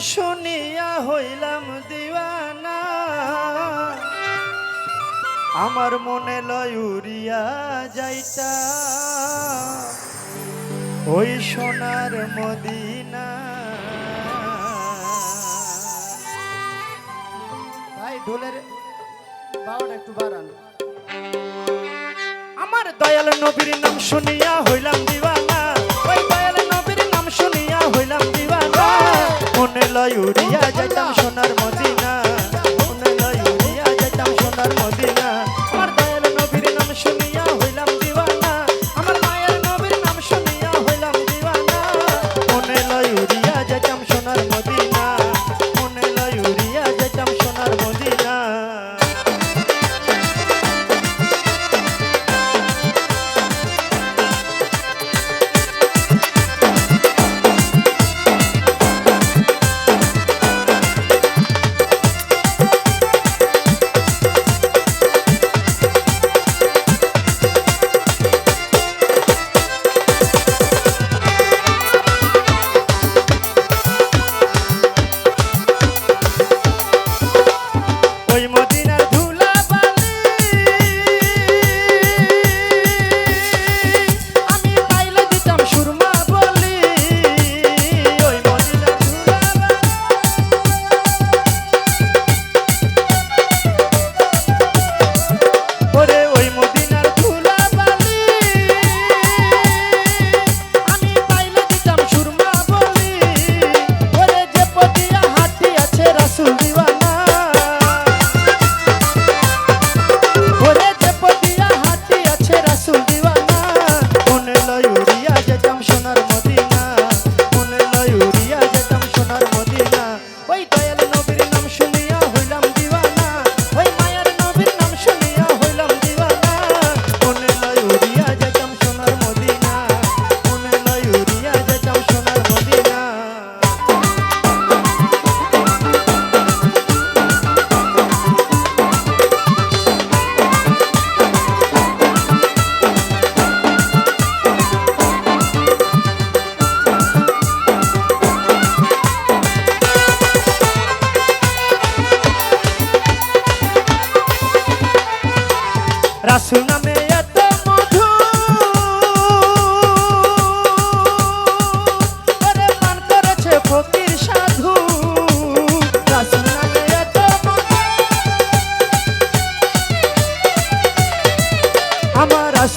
শুনিয়া হইলাম দিওয়ানা। আমার মনে লয় উড়িয়া যাইতা। ওই সোনার মদিনা। ভাই, ঢোলের বাবাটা একটু বাড়ান। আমার দয়াল নবীর নাম শুনিয়া হইলাম দিওয়ানা। i you ওই দয়াল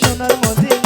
সোনার মদিনা